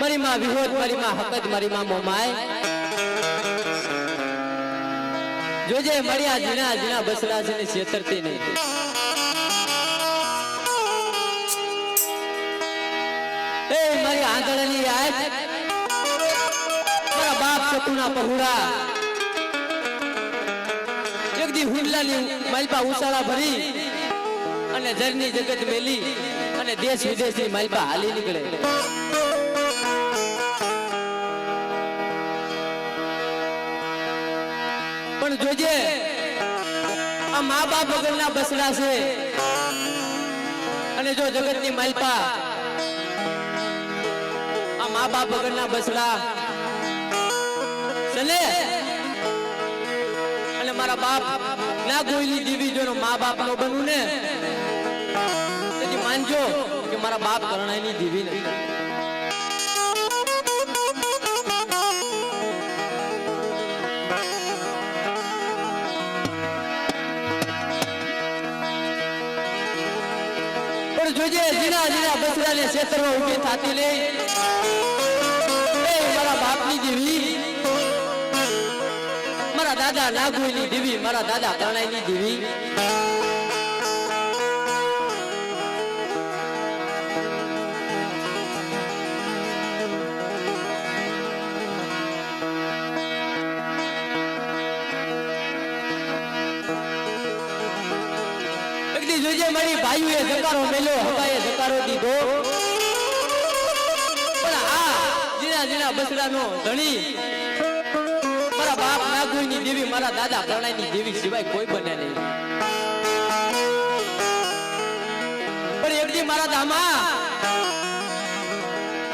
મારી માં વિહોદ મારી માં હકત મારી માં મોમાય. જોજે મળ્યા જીણા જીણા બસરા છે ને છેતરતી નહીં. એ મારી આંગળની આજ મારા બાપ સતુના પहुડા જગદી હુંડલાની માલપા ઉસાળા ભરી અને જરની જગત મેલી અને દેશ વિદેશની માલપા હાલી નીકળે. મા બાપ બસડા છે. અને જો જગતની માલપા આ મા બાપ વગરના બસડા ચલે. અને મારા બાપ ના ગોયલી દેવી જો મા બાપ નો બનવું ને. તેથી માનજો કે મારા બાપ કરણાઈની દેવી નથી. બસરાને ક્ષેત્રમાં ઊભી થાતી લે મારા બાપની દેવી. મારા દાદા નાગુની દેવી, મારા દાદા કરણાઈની દેવી. જોજે મારી જકારો મેલો હવાએ જકારો દીધો. પણ આ જીના જીના બસડાનો ધણી, મારા બાપ નાગુની દેવી, મારા દાદા કરણાઈની દેવી સિવાય કોઈ પણ એકદી મારા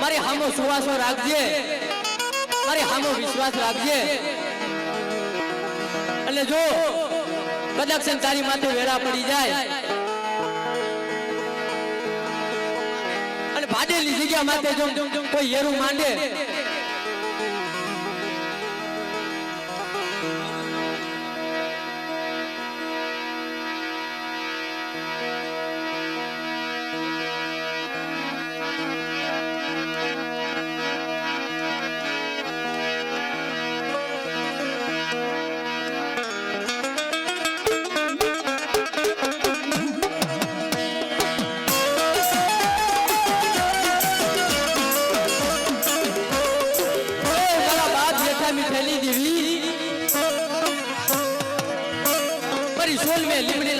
મારી હામો સુવાસો રાખજે, મારી હામો વિશ્વાસ રાખજે. અને જો કદાચ તારી માથે વેળા પડી જાય ભાડેલી જગ્યા માટે જો કોઈ હેરું માંડે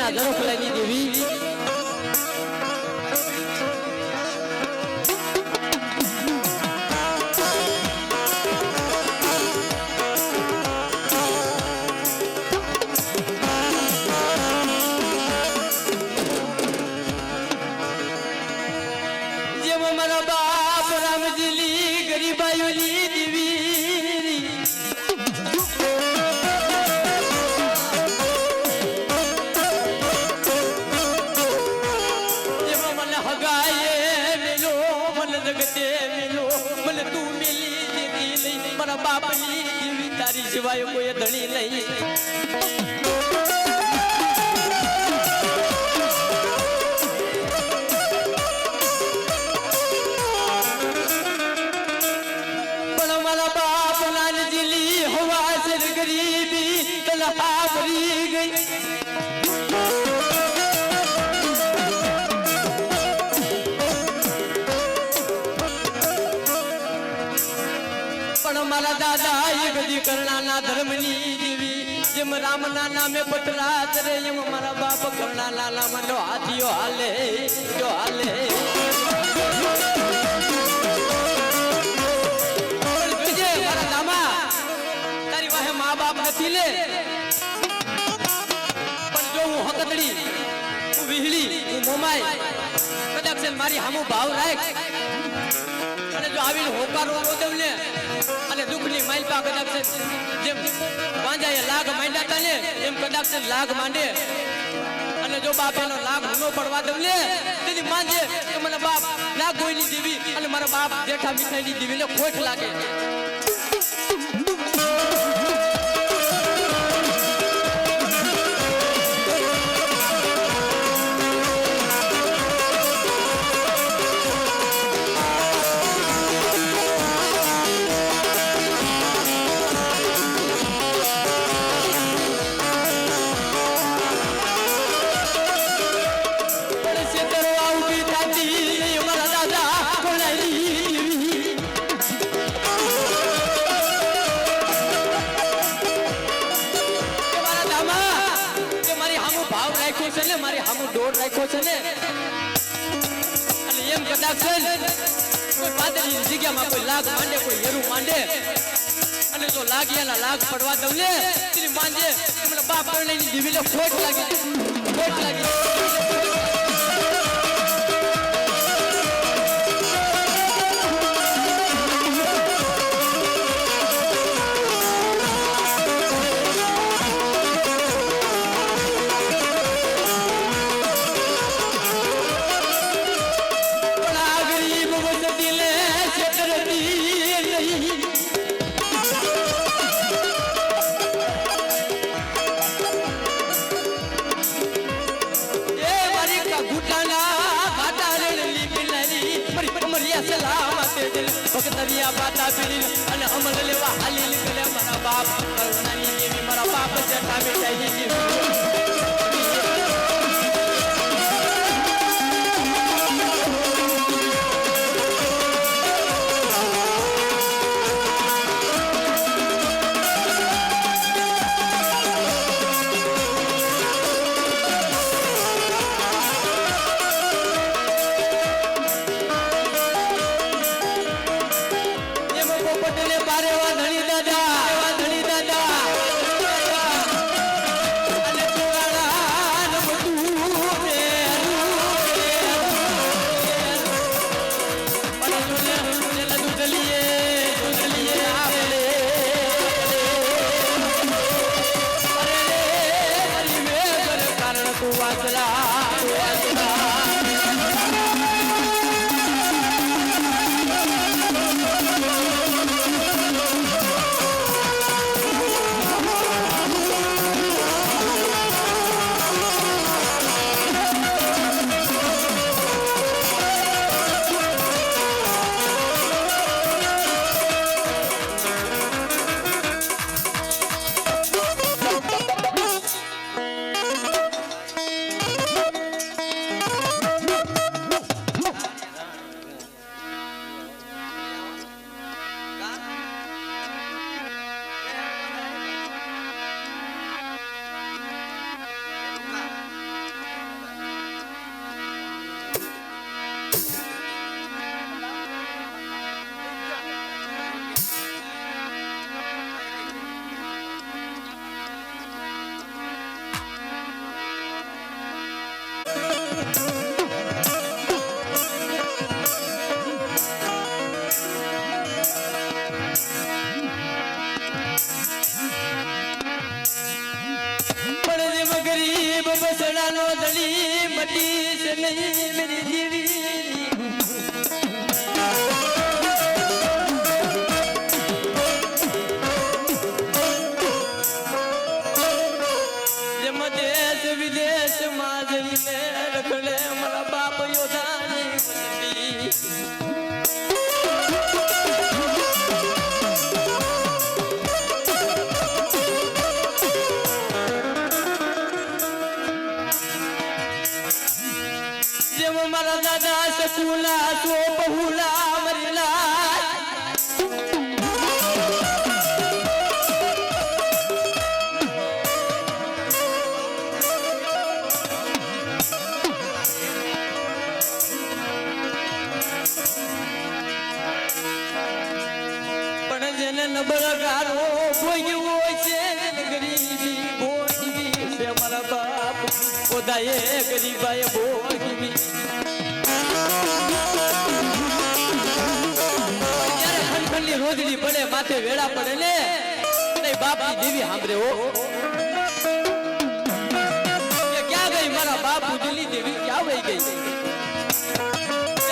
મે લીમડીના તું મેલી દેવી લઈ મારા બાપની દેવી તારી સિવાય કોઈ ધણી નહીં દાદા એ બધી કરણાના ધર્મની દેવી જેમ રામના નામે પથરા કરે એમ મારા બાપ કરણાના નામ નો હાથીઓ હાલે જો હાલે પણ જોજે મારા દામા તારી વાહે મા બાપ નથી લે પણ જો હું હકતડી હું વિહળી હું મોમાય કદાચ છે ને મારી હામું ભાવ રાખ અને જો આવીને હોકારો રોદવ દુઃખની માલપા કદાચ જેમ વાંજાએ લાગ માંડ્યા ને એમ કદાચ લાગ માંડે. અને જો બાપ એનો લાગ ન પડવા દઉં લે માંજે કે મને બાપ ના કોઈની દેવી અને મારા બાપ જેઠા મીઠાઈની દેવીને ખોટ લાગે. લાગિયાના લાગ પડવા દઉં ને. માંજે બાપ પરણેની દીવીને ખોટ લાગી. ખોટ લાગી. કમરિયા સલામત દિલ ભક્તરિયા બાતા પીડી અને અમલ લેવા હાલી લીકલે મારા બાપ, કરુણાની દેવી મારા બાપ જટા બેટાઈ ગરીબ બસડાનો દલી મટી નહીં મેરી માથે વેળા પડે ને નહીં બાપની દેવી સાંભળે હો. ક્યાં ગઈ મારા બાપુ દિલ્હી દેવી? ક્યાં વહી ગઈ?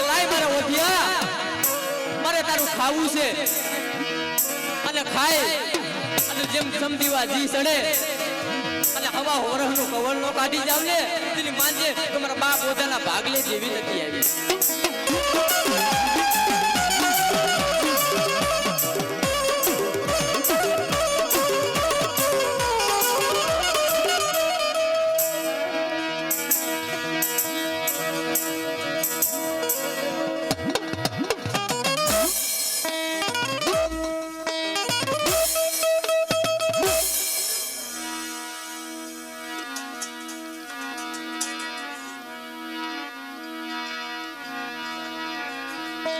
લાય મારા ઓઢિયા મારે તારું ખાવું છે. અને ખાય, અને જેમ સમજીવા જી સડે, અને હવા હોરહનું કવળ નો કાઢી જાવ ને, તેની માનજે કે મારા બાપ પોતાના ભાગલે જેવી નથી આવી.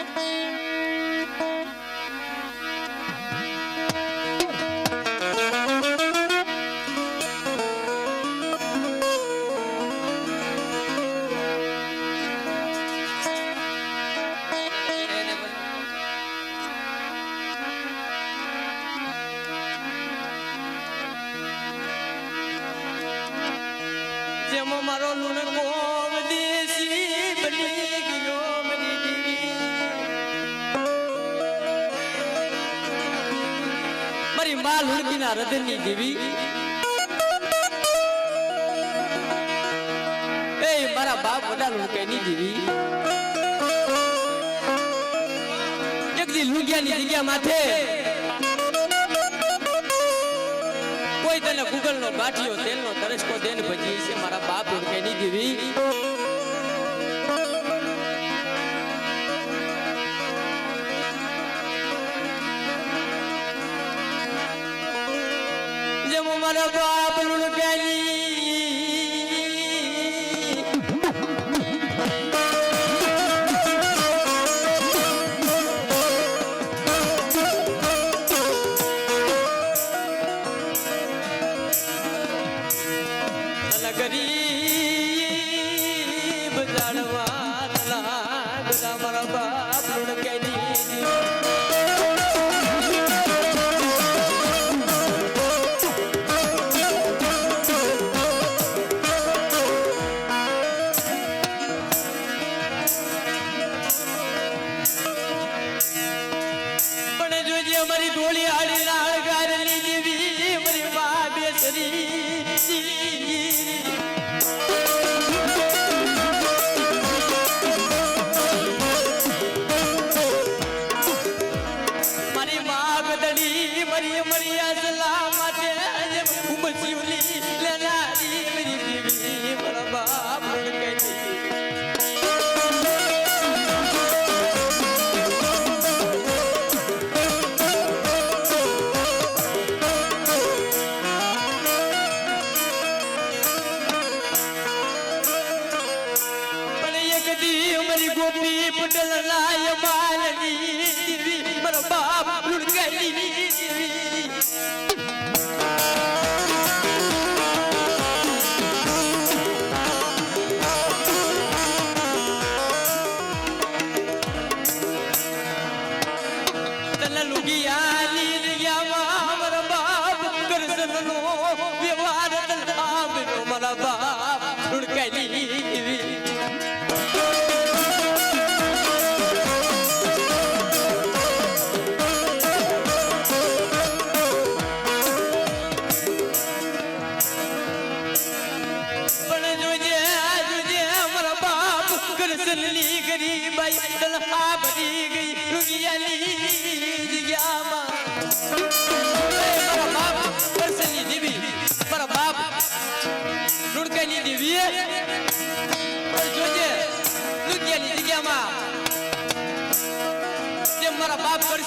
Música લુણકીના દેવી એ, મારા બાપ બધા લુકેની દેવી એક દી લુગિયાની જગ્યા માથે કોઈ તને ગૂગલ નો ગાંઠિયો તેલ નો તરસકો દેન ભજી છે મારા બાપ લુકેની દેવી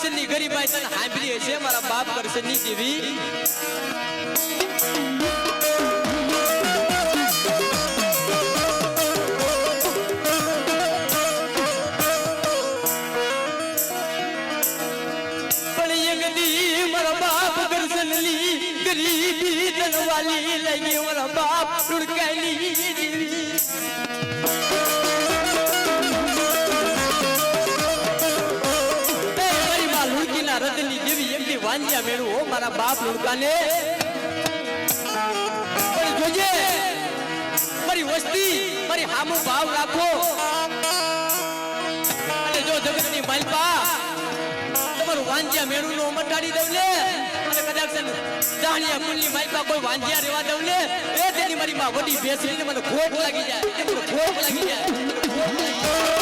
બાપની ગરીબાઈ તને સાંભળી છે મારા બાપ કરસનની દેવી વાંજ્યા મેળવું હો, મારા બાપ લુડકાને. પણ જોજે મારી વસ્તી, મારી હામો ભાવ રાખો. અને જો જગતની માલપા, તમારું વાંજ્યા મેળું નો મટાડી દઉં લે અને કદાચ જાણ્યા કુલની માલપા કોઈ વાંજ્યા રેવા દઉં લે એ તેની મારી માં વડી બેસી મને ખોટ લાગી જાય. મને ખોટ લાગી જાય મને ખોટ લાગી જાય.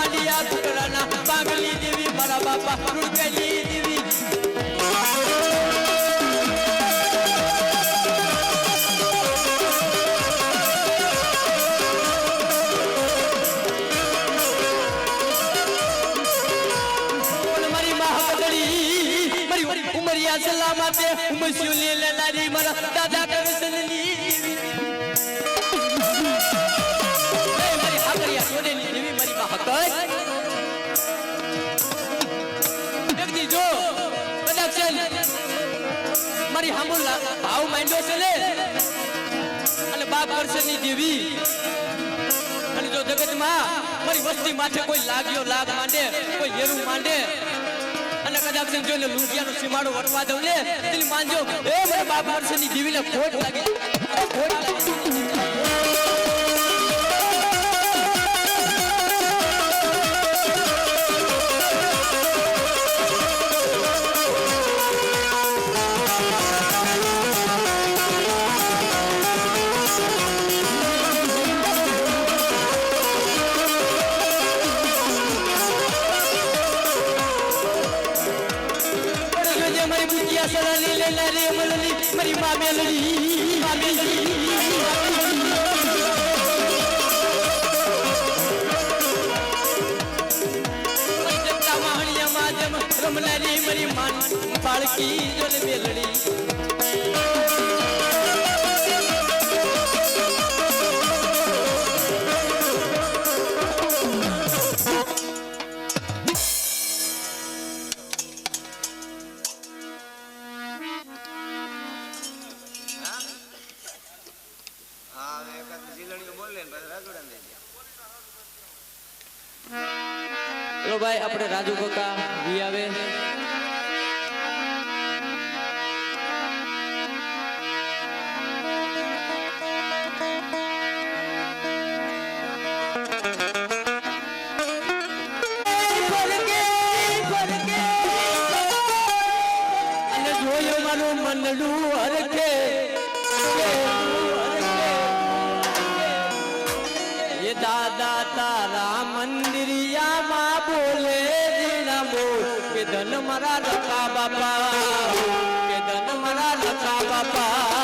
પાંડિયા ટુકડાના પાગલી દેવી મારા બાપા જો પ્રોડક્શન મારી હામુલ ભાવ માંડ્યો છે ને? અને બાપ કરશે દેવી અને જો જગતમાં મારી વસ્તી માથે કોઈ લાગ્યો લાગ માંડે, કોઈ હેરું માંડે, અને કદાચ જોઈને લુંગિયાનો સીમાડો વટવા દઉં ને માનજો એ મને બાપ કરશે ની દેવીને ખોટ લાગે ખોટ લાગે. બુટિયા સલાની લેલા રે મલની મારી મા મેલડી મા મેલડી મારી જગતા માહણિયા માધ્યમ રમનારી મારી માન બાળકી જોને મેલડી બોલે ને પછી રાજોડા ભાઈ આપણે રાજુ કાકા વી આવે. લખા બાપા. કે ધન મારા લખા બાપા.